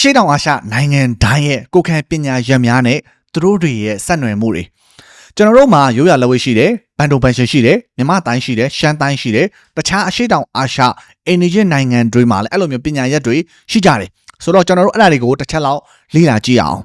အရှိတောင်အာရှနိုင်ငံတိုင်းရဲ့ကိုယ်ခံပညာရပ်များနဲ့သူတို့တွေရဲ့ဆက်နွယ်မှုတွေကျွန်တော်တို့မှာရိုးရာလက်ဝဲရှိတယ်ဘန်ဒိုဘန်ရှင်ရှိတယ်မြန်မာတိုင်းရှိတယ်ရှမ်းတိုင်းရှိတယ်တခြားအရှိတောင်အာရှအိန္ဒိယနိုင်ငံတွေမှာလည်းအဲ့လိုမျိုးပညာရပ်တွေရှိကြတယ်ဆိုတော့ကျွန်တော်တို့အဲ့ဒါတွေကိုတစ်ချက်လောက်လေ့လာကြည့်အောင်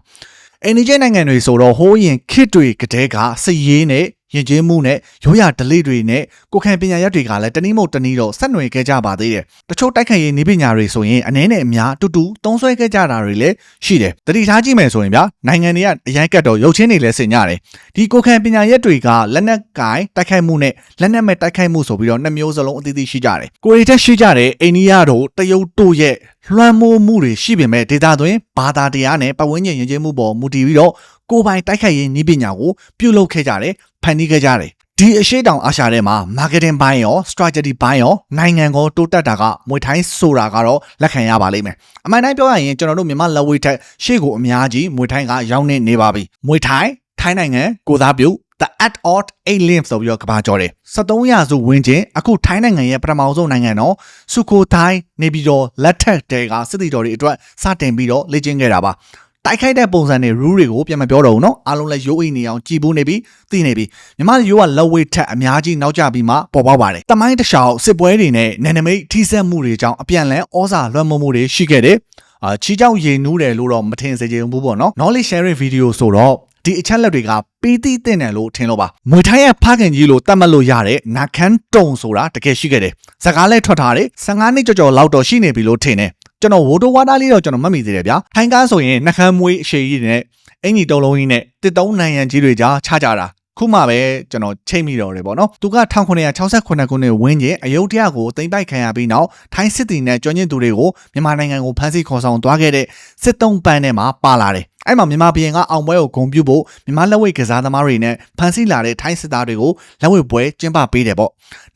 အိန္ဒိယနိုင်ငံတွေဆိုတော့ဟိုးရင်ခစ်တွေကတည်းကစည်ရေးနဲ့ ယဉ်ကျေးမှုနဲ့ရိုးရာဓလေ့တွေနဲ့ကိုယ်ခံပညာရပ်တွေကလည်းတနည်းမဟုတ်တနည်းတော့ဆက်နွယ်ခဲ့ကြပါသေးတယ်။တချို့တိုက်ခိုက်ရေးနည်းပညာတွေဆိုရင်အနည်းနဲ့အများအတူတူသုံးစွဲခဲ့ကြတာတွေလည်းရှိတယ်။တတိထားကြည့်မယ်ဆိုရင်ဗျာနိုင်ငံတွေကအရန်ကတ်တော့ရုပ်ချင်းတွေလည်းဆင်ကြတယ်။ဒီကိုယ်ခံပညာရပ်တွေကလက်နက်ကင်တိုက်ခိုက်မှုနဲ့လက်နက်မဲ့တိုက်ခိုက်မှုဆိုပြီးတော့နှစ်မျိုးစလုံးအသီးသီးရှိကြတယ်။ကိုရီတက်ရှိကြတဲ့အိန္ဒိယတို့တရုတ်တို့ရဲ့လွှမ်းမိုးမှုတွေရှိပေမဲ့ဒေတာသွင်းဘာသာတရားနဲ့ပတ်ဝန်းကျင်ယဉ်ကျေးမှုပေါ်မူတည်ပြီးတော့ ကိုယ်ပိုင်တိုက်ခိုက်ရေးနည်းပညာကိုပြုလုပ်ခဲ့ကြတယ်ဖန်တီးခဲ့ကြတယ်ဒီအရှိတောင်အာရှထဲမှာ marketing ဘိုင်းရော strategy ဘိုင်းရောနိုင်ငံကိုတိုးတက်တာကမွေထိုင်းဆိုတာကတော့လက်ခံရပါလိမ့်မယ်အမှန်တိုင်းပြောရရင်ကျွန်တော်တို့မြန်မာလက်ဝဲထက်ရှေ့ကိုအများကြီးမွေထိုင်းကရောက်နေနေပါပြီမွေထိုင်းထိုင်းနိုင်ငံကိုသားပြု the at ot a link ဆိုပြီးတော့ကဘာကြော်တယ်73ရာစုဝင်းချင်းအခုထိုင်းနိုင်ငံရဲ့ပထမဆုံးနိုင်ငံတော့စုခိုထိုင်းနေပြီးတော့လက်ထက်တဲကစစ်တီတော်တွေအတွက်စတင်ပြီးတော့လေ့ကျင့်ခဲ့တာပါ တိုက်ခိုက်တဲ့ပုံစံတွေ rule တွေကိုပြန်မပြောတော့ဘူးเนาะအားလုံးလည်းရိုးအိနေအောင်ကြည်ဘူးနေပြီသိနေပြီမြန်မာရိုးကလက်ဝဲထက်အများကြီးနောက်ကျပြီးမှပေါ်ပေါက်ပါတယ်တမိုင်းတစ်လျှောက်စစ်ပွဲတွေနဲ့နယ်နိမိတ်ထိစက်မှုတွေကြောင့်အပြန်လန်းဩဇာလွှမ်းမိုးမှုတွေရှိခဲ့တယ်အာချီကြောက်ရင်နူးတယ်လို့တော့မထင်စေချင်ဘူးပေါ့နော် knowledge sharing video ဆိုတော့ဒီအချက်လက်တွေကပြီးသိတဲ့တယ်လို့ထင်လို့ပါမွေထိုင်းရဲ့ဖခင်ကြီးလို့တတ်မှတ်လို့ရတဲ့နာခန်တုံဆိုတာတကယ်ရှိခဲ့တယ်စကားလဲထွက်ထားတယ်15နှစ်ကျော်ကျော်လောက်တော့ရှိနေပြီလို့ထင်တယ် ကျွန်တော်ဝိုတိုဝါတာလေးတော့ကျွန်တော်မှတ်မိသေးတယ်ဗျာထိုင်းကားဆိုရင်နှခမ်းမွေးအရှိကြီးနဲ့အင်ကြီးတုံလုံးကြီးနဲ့တစ်တုံးနိုင်ရန်ကြီးတွေကြားခြားကြတာခုမှပဲကျွန်တော်ချိန်မိတော့တယ်ပေါ့နော်သူက1968ခုနှစ်ဝန်းကျင်အယုဒ္ဓယကိုတင်ပိုက်ခံရပြီးနောက်ထိုင်းစစ်တီနဲ့ကျွမ်းကျင်သူတွေကိုမြန်မာနိုင်ငံကိုဖမ်းဆီးခေါ်ဆောင်သွားခဲ့တဲ့စစ်တုံးပန်းထဲမှာပါလာတယ်အဲ့မှာမြန်မာပြည်ကအောင်ပွဲကိုဂုံပြုဖို့မြန်မာလက်ဝဲကစားသမားတွေနဲ့ဖမ်းဆီးလာတဲ့ထိုင်းစစ်သားတွေကိုလက်ဝဲပွဲကျင်းပပေးတယ်ပေါ့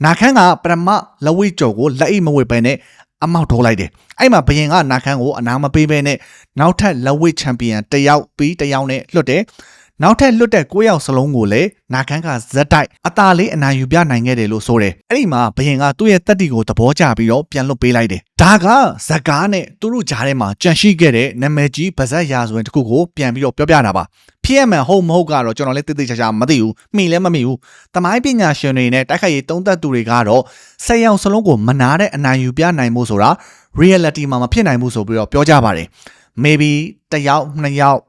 နာခန်းကပရမလက်ဝဲကြော်ကိုလက်အိတ်မဝဲပဲနဲ့ အမောက်ထိုးလိုက်တယ်အဲ့မှာဘယင်ကနာခန်းကိုအနာမပေးဘဲနဲ့နောက်ထပ်လက်ဝဲချန်ပီယံတယောက်ပြီးတယောက်နဲ့လွတ်တယ် နောက်ထပ်လွတ်တဲ့9ယောက်စလုံးကိုလည်းနာခန်းကဇက်တိုက်အသာလေးအနာယူပြနိုင်ခဲ့တယ်လို့ဆိုတယ်။အဲ့ဒီမှာဘယင်ကသူ့ရဲ့တက်တီကိုသဘောကျပြီးတော့ပြန်လွတ်ပေးလိုက်တယ်။ဒါကဇက်ကားနဲ့သူတို့ကြားထဲမှာကြန့်ရှိခဲ့တဲ့နာမည်ကြီးဗဇက်ရာဇဝင်တစ်ခုကိုပြန်ပြီးတော့ပြောပြတာပါ။ဖြစ်ရမှန်ဟုတ်မဟုတ်ကတော့ကျွန်တော်လည်းတိတိကျကျမသိဘူး။မိလည်းမမိဘူး။တမိုင်းပညာရှင်တွေနဲ့တိုက်ခိုက်ရေးတုံးသက်သူတွေကတော့ဆက်ယောက်စလုံးကိုမနာတဲ့အနာယူပြနိုင်မှုဆိုတာ reality မှာမဖြစ်နိုင်ဘူးဆိုပြီးတော့ပြောကြပါတယ်။ maybe တစ်ယောက်နှစ်ယောက်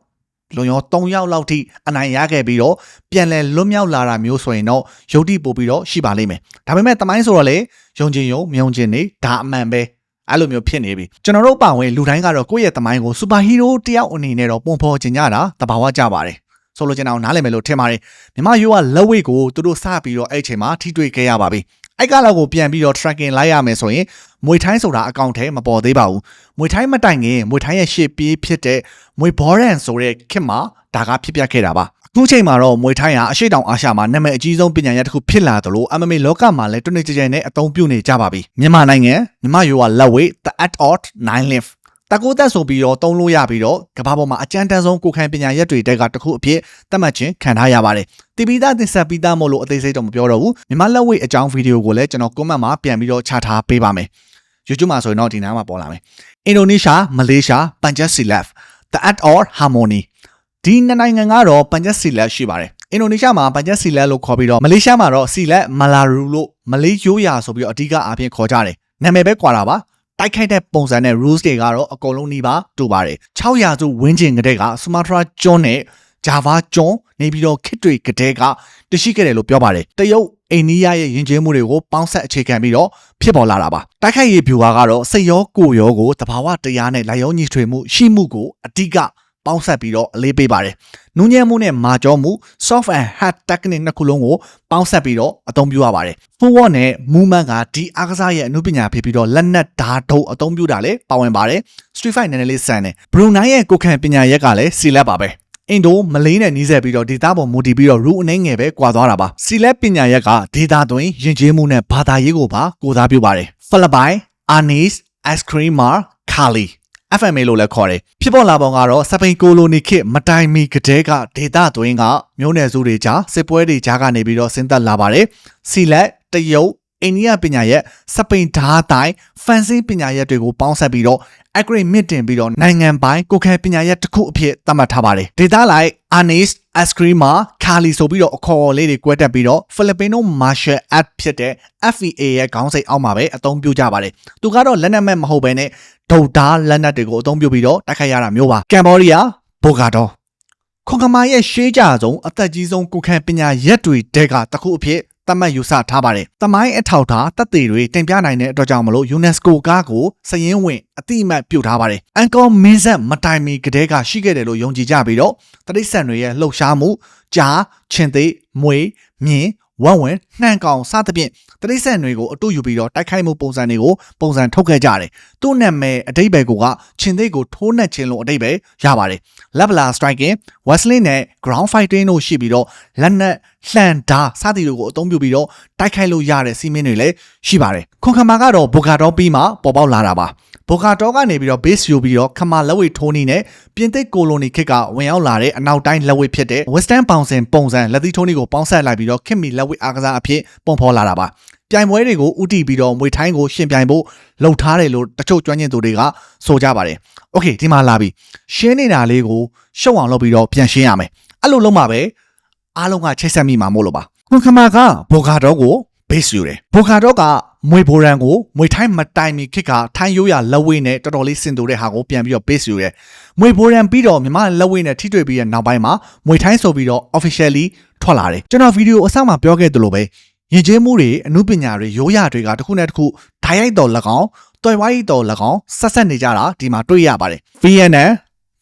လွန်ရော3ယောက်လောက်ထိအနိုင်ရခဲ့ပြီးတော့ပြန်လည်လွတ်မြောက်လာတာမျိုးဆိုရင်တော့ယုတ်တိပို့ပြီးတော့ရှိပါလိမ့်မယ်ဒါပေမဲ့တမိုင်းဆိုတော့လေယုံကျင်ယုံမယုံကျင်နေဒါအမှန်ပဲအဲ့လိုမျိုးဖြစ်နေပြီကျွန်တော်တို့ပါဝင်လူတိုင်းကတော့ကိုယ့်ရဲ့တမိုင်းကိုစူပါဟီးရိုးတယောက်အနေနဲ့တော့ပုံဖော်ကျင်ကြတာတဘာဝကြပါတယ်ဆိုလိုချင်အောင်နားလည်မယ်လို့ထင်ပါတယ်မြမရိုးကလက်ဝိတ်ကိုသူတို့စပြီးတော့အဲ့ချိန်မှာထိတွေ့ခဲ့ရပါပြီ အဲ့ကလောက်ကိုပြန်ပြီးတော့ tracking လိုက်ရမယ်ဆိုရင်မွေထိုင်းဆိုတာအကောင့်ထဲမပေါ်သေးပါဘူးမွေထိုင်းမတိုင်ခင်မွေထိုင်းရဲ့ရှေ့ပြေးဖြစ်တဲ့မွေဘောရန်ဆိုတဲ့ခစ်မှာဒါကဖြစ်ပျက်ခဲ့တာပါအခုချိန်မှာတော့မွေထိုင်းဟာအရှိတောင်အာရှမှာနာမည်အကြီးဆုံးပညာရပ်တစ်ခုဖြစ်လာသလို MMA လောကမှာလည်းတွနေကြကြနဲ့အသုံးပြုနေကြပါပြီမြန်မာနိုင်ငံမြန်မာရိုးကလက်ဝဲ the at ot 9 live တကူတက်ဆိုပြီးတော့တုံးလို့ရပြီးတော့ကမ္ဘာပေါ်မှာအကြမ်းတမ်းဆုံးကိုခံပညာရက်တွေတက်ကတစ်ခုအဖြစ်သတ်မှတ်ခြင်းခံထားရပါတယ်။တီပီသားတင်ဆက်ပြီးသားမို့လို့အသေးစိတ်တော့မပြောတော့ဘူး။မြန်မာလက်ဝိတ်အကြောင်းဗီဒီယိုကိုလည်းကျွန်တော် comment မှာပြန်ပြီးတော့ချထားပေးပါမယ်။ YouTube မှာဆိုရင်တော့ဒီနားမှာပေါ်လာမယ်။အင်ဒိုနီးရှား၊မလေးရှား၊ပန်ဂျပ်စီလက် the at or harmony ဒီနှစ်နိုင်ငံကတော့ပန်ဂျပ်စီလက်ရှိပါတယ်။အင်ဒိုနီးရှားမှာပန်ဂျပ်စီလက်လို့ခေါ်ပြီးတော့မလေးရှားမှာတော့စီလက်မလာရူလို့မလေးရိုးရာဆိုပြီးတော့အဓိကအားဖြင့်ခေါ်ကြတယ်။နာမည်ပဲကွာတာပါ တိုက်ခိုက်တဲ့ပုံစံနဲ့ rules တွေကတော့အကုန်လုံးနှီးပါတူပါတယ်6ရာစုဝင်းကျင်ကတဲ့ကဆူမာထရာကျွန်းနဲ့ Java ကျွန်းနေပြီးတော့ခစ်တွေကတဲ့ကတရှိခဲ့တယ်လို့ပြောပါတယ်တရုတ်အိန္ဒိယရဲ့ယဉ်ကျေးမှုတွေကိုပေါင်းဆက်အခြေခံပြီးတော့ဖြစ်ပေါ်လာတာပါတိုက်ခိုက်ရေးဗျူဟာကတော့စိတ်ရောကိုယ်ရောကိုတဘာဝတရားနဲ့လိုက်ရောညီထွေမှုရှိမှုကိုအတိက ပေါင်းဆက်ပြီးတော့အလေးပေးပါတယ်။နူးညံ့မှုနဲ့မာကျောမှု soft and hard technique နှစ်ခုလုံးကိုပေါင်းဆက်ပြီးတော့အသုံးပြုရပါတယ်။ forward နဲ့ movement ကဒီအားကစားရဲ့အမှုပညာဖြစ်ပြီးတော့လက်နက်ဓာတ်ထုတ်အသုံးပြုတာလည်းပါဝင်ပါတယ်။ Street Fight နည်းနည်းလေးဆန်တယ်။ Brunei ရဲ့ကိုခံပညာရက်ကလည်းစီလက်ပါပဲ။အင်ဒိုမလေးနဲ့နီးစပ်ပြီးတော့ဒေတာပေါ်မူတည်ပြီးတော့ရူအနေငယ်ပဲကွာသွားတာပါစီလက်ပညာရက်ကဒေတာသွင်းယဉ်ကျေးမှုနဲ့ဘာသာရေးကိုပါကိုစားပြုပါတယ်ဖိလစ်ပိုင်အာနီစ်အက်စခရီမာခါလီ FMA လို့လည်းခေါ်တယ်ဖြစ်ပေါ်လာပုံကတော့စပိန်ကိုလိုနီခေတ်မတိုင်မီကတဲ့ကဒေတာသွင်းကမျိုးနယ်စုတွေကြားစစ်ပွဲတွေကြားကနေပြီးတော့ဆင်းသက်လာပါတယ်စီလက်တရုတ် အိန္ဒိယပညာရဲ့စပိန်ဓာတ်တိုင်းဖန်ဆင်းပညာရက်တွေကိုပေါင်းစပ်ပြီးတော့ accurate မြင့်တင်ပြီးတော့နိုင်ငံပိုင်ကိုယ်ခံပညာရပ်တစ်ခုအဖြစ်သတ်မှတ်ထားပါတယ်ဒေတာလိုက် Anis Eskrima Kali ဆိုပြီးတော့အခေါ်အဝေါ်လေးတွေကွဲတက်ပြီးတော့ Filipino Martial Art ဖြစ်တဲ့ FEA ရဲ့ခေါင်းစဉ်အောက်မှာပဲအသုံးပြုကြပါတယ်သူကတော့လက်နက်မဲ့မဟုတ်ဘဲနဲ့ဒုတ်သားလက်နက်တွေကိုအသုံးပြုပြီးတော့တိုက်ခိုက်ရတာမျိုးပါကမ်ဘောဒီးယားဘောဂါတော့ခွန်ခမာရဲ့ရှေးကြဆုံးအသက်ကြီးဆုံးကိုယ်ခံပညာရက်တွေတဲကတစ်ခုအဖြစ် သတ်မှတ်ယူဆထားပါတယ်။တမိုင်းအထောက်ထားတပ်တွေတွေတင်ပြနိုင်တဲ့အတွက်ကြောင့်မလို့ UNESCO ကားကိုစည်ရင်းဝင်အတိအမှတ်ပြုထားပါတယ်။အန်ကောမင်းဆက်မတိုင်မီကတည်းကရှိခဲ့တယ်လို့ယုံကြည်ကြပြီးတော့တရိษံတွေရဲ့လှုပ်ရှားမှုကြားချင်းသေးမွေမြင်းဝမ်ဝင်နှံကောင်စသဖြင့်တရိษံတွေကိုအတူယူပြီးတော့တိုက်ခိုက်မှုပုံစံတွေကိုပုံစံထုတ်ခဲ့ကြတယ်။သူ့နာမည်အတိတ်ဘယ်ကချင်းသေးကိုထိုးနှက်ခြင်းလို့အတိတ်ပဲရပါတယ်။ Leveler Striking Wesley နဲ့ Ground Fighting တို့ရှိပြီးတော့လက်နက်လှန်ဓာစသည်တို့ကိုအသုံးပြုပြီးတော့တိုက်ခိုက်လို့ရတဲ့စီးမင်းတွေလည်းရှိပါတယ်။ခွန်ခမာကတော့ဘိုကာတော့ပြီးမှပေါ်ပေါက်လာတာပါ။ဘိုကာတော့ကနေပြီးတော့ base ယူပြီးတော့ခမာလက်ဝဲထိုးနီးနဲ့ပြင်သစ်ကိုလိုနီခေတ်ကဝင်ရောက်လာတဲ့အနောက်တိုင်းလက်ဝဲဖြစ်တဲ့ Western Bouncing ပုံစံလက်သီးထိုးနီးကိုပေါင်းဆက်လိုက်ပြီးတော့ခင်မီလက်ဝဲအားကစားအဖြစ်ပုံဖော်လာတာပါ။ပြိုင်ပွဲတွေကိုဥတီပြီးတော့မွေထိုင်းကိုရှင်ပြိုင်ဖို့လှုပ်ထားတယ်လို့တချို့ကျွမ်းကျင်သူတွေကဆိုကြပါတယ်။ Okay ဒီမှာလာပြီရှင်းနေတာလေးကိုရှုံအောင်လုပ်ပြီးတော့ပြန်ရှင်းရမယ်။အဲ့လိုလုပ်မှပဲ အားလုံးကချိတ်ဆက်မိမှာမို့လို့ပါ။ခွန်ခမာကဘောဂါတော့ကို base ယူတယ်။ဘောဂါတော့ကမွေဘိုရန်ကိုမွေထိုင်းမတိုင်မီခစ်ကထိုင်းရိုးရလက်ဝဲနဲ့တော်တော်လေးစင်တူတဲ့ဟာကိုပြန်ပြီးတော့ base ယူတယ်။မွေဘိုရန်ပြီးတော့မြမလက်ဝဲနဲ့ထိတွေ့ပြီးတဲ့နောက်ပိုင်းမှာမွေထိုင်းဆိုပြီးတော့ officially ထွက်လာတယ်။ကျွန်တော်ဗီဒီယိုအစမှာပြောခဲ့သလိုပဲရင်ကျင်းမှုတွေအမှုပညာတွေရိုးရာတွေကတစ်ခုနဲ့တစ်ခုဓာတ်ရိုက်တော်၎င်းတွယ်ဝိုင်းတော်၎င်းဆက်ဆက်နေကြတာဒီမှာတွေ့ရပါတယ်။ VNN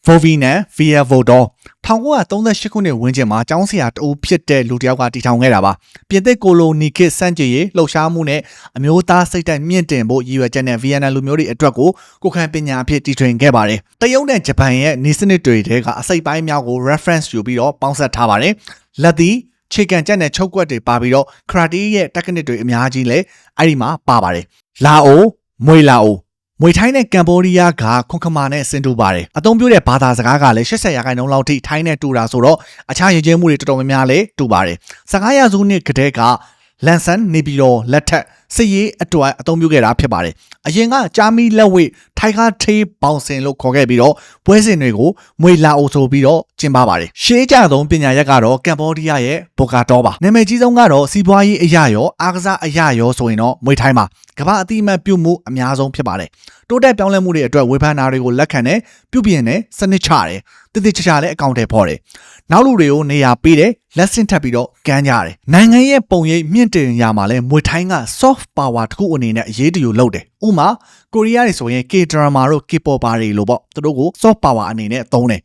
Vovinan Via Vodor 1938ခုနှစ်ဝန်းကျင်မှာကျောင်းဆရာတအုပ်ဖြစ်တဲ့လူတစ်ယောက်ကတည်ထောင်ခဲ့တာပါပြင်သစ်ကိုလိုနီခေတ်စန့်ကျင်ရေးလှုပ်ရှားမှုနဲ့အမျိုးသားစိတ်ဓာတ်မြင့်တင်ဖို့ရည်ရွယ်ချက်နဲ့ VNN လူမျိုးတွေအတွက်ကိုကိုခံပညာအဖြစ်တည်ထွင်ခဲ့ပါတယ်တရုတ်နဲ့ဂျပန်ရဲ့နေစနစ်တွေထဲကအစိပ်ပိုင်းများကို reference ယူပြီးတော့ပေါင်းစပ်ထားပါတယ်လက်သည်ခြေကန်ချက်နဲ့ချုပ်ကွက်တွေပါပြီးတော့ karate ရဲ့ technique တွေအများကြီးလည်းအဲ့ဒီမှာပါပါတယ်လာအိုမွေလာအို မွေထိုင်းနဲ့ကမ်ဘောဒီးယားကခွန်ခမာနဲ့ဆင်တူပါတယ်အသုံးပြုတဲ့ဘာသာစကားကလည်း80ရာခိုင်နှုန်းလောက်ထိထိုင်းနဲ့တူတာဆိုတော့အခြားရည်ကျင်းမှုတွေတော်တော်များများလည်းတူပါတယ်15ရာစုနှစ်ကတည်းကလန်ဆန်နေပြီးတော့လက်ထက် စစ်ရေးအတွက်အသုံးပြုခဲ့တာဖြစ်ပါတယ်အရင်ကဂျာမီလက်ဝိတ်ထိုင်ကားထေးပေါင်စင်လို့ခေါ်ခဲ့ပြီးတော့ပွဲစဉ်တွေကိုမွေလာအိုဆိုပြီးတော့ကျင်းပပါတယ်ရှေးကြဆုံးပညာရက်ကတော့ကမ်ဘောဒီးယားရဲ့ဘော်ကာတော့ပါနာမည်ကြီးဆုံးကတော့စီးပွားရေးအရာရောအားကစားအရာရောဆိုရင်တော့မွေထိုင်းပါကမ္ဘာအတိအမှတ်ပြုမှုအများဆုံးဖြစ်ပါတယ်တိုးတက်ပြောင်းလဲမှုတွေအတွက်ဝေဖန်တာတွေကိုလက်ခံတယ်ပြုပြင်တယ်စနစ်ချတယ်တည်တည်ချာချာလည်းအကောင့်တွေဖော်တယ် နောက်လူတွေကိုနေရာပေးတယ်လက်ဆင့်ထပ်ပြီးတော့ကမ်းကြတယ်နိုင်ငံရဲ့ပုံရိပ်မြင့်တင်ရမှာလဲမွေထိုင်းက soft power တစ်ခုအနေနဲ့အရေးတယူလုပ်တယ်ဥမာကိုရီးယားတွေဆိုရင် K drama တို့ K-pop တွေလို့ပေါ့သူတို့ကို soft power အနေနဲ့သုံးတယ်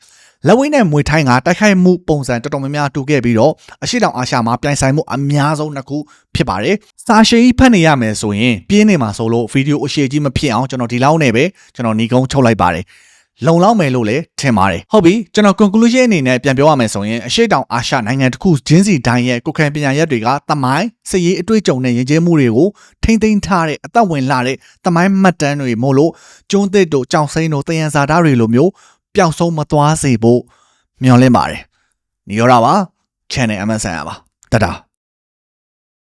လက်ဝဲနဲ့မွေထိုင်းကတိုက်ခိုက်မှုပုံစံတော်တော်များများတူခဲ့ပြီးတော့အရှိတောင်အာရှမှာပြိုင်ဆိုင်မှုအများဆုံးတစ်ခုဖြစ်ပါတယ်။စာရှည်ကြီးဖတ်နေရမယ်ဆိုရင်ပြင်းနေမှာဆိုလို့ဗီဒီယိုအရှိကြီးမဖြစ်အောင်ကျွန်တော်ဒီလောက်နဲ့ပဲကျွန်တော်ညီကုန်းချုပ်လိုက်ပါတယ်။ လုံလောက်မယ်လို့လည်းထင်ပါတယ်ဟုတ်ပြီကျွန်တော် conclusion အနေနဲ့ပြန်ပြောရမယ်ဆိုရင်အရှိတောင်အာရှနိုင်ငံတစ်ခုချင်းစီတိုင်းရဲ့ကိုယ်ခံပညာရက်တွေကတမိုင်းစည်ရေးအတွေ့အကြုံနဲ့ယဉ်ကျေးမှုတွေကိုထိမ့်သိမ်းထားတဲ့အသက်ဝင်လာတဲ့တမိုင်းမှတ်တမ်းတွေမို့လို့ကျွန်းသစ်တို့ကြောင်စိမ်းတို့တယံဇာတာတွေလိုမျိုးပျောက်ဆုံးမသွားစေဖို့မျှော်လင့်ပါတယ်။ညီရောတာပါ channel MSN ပါတတာ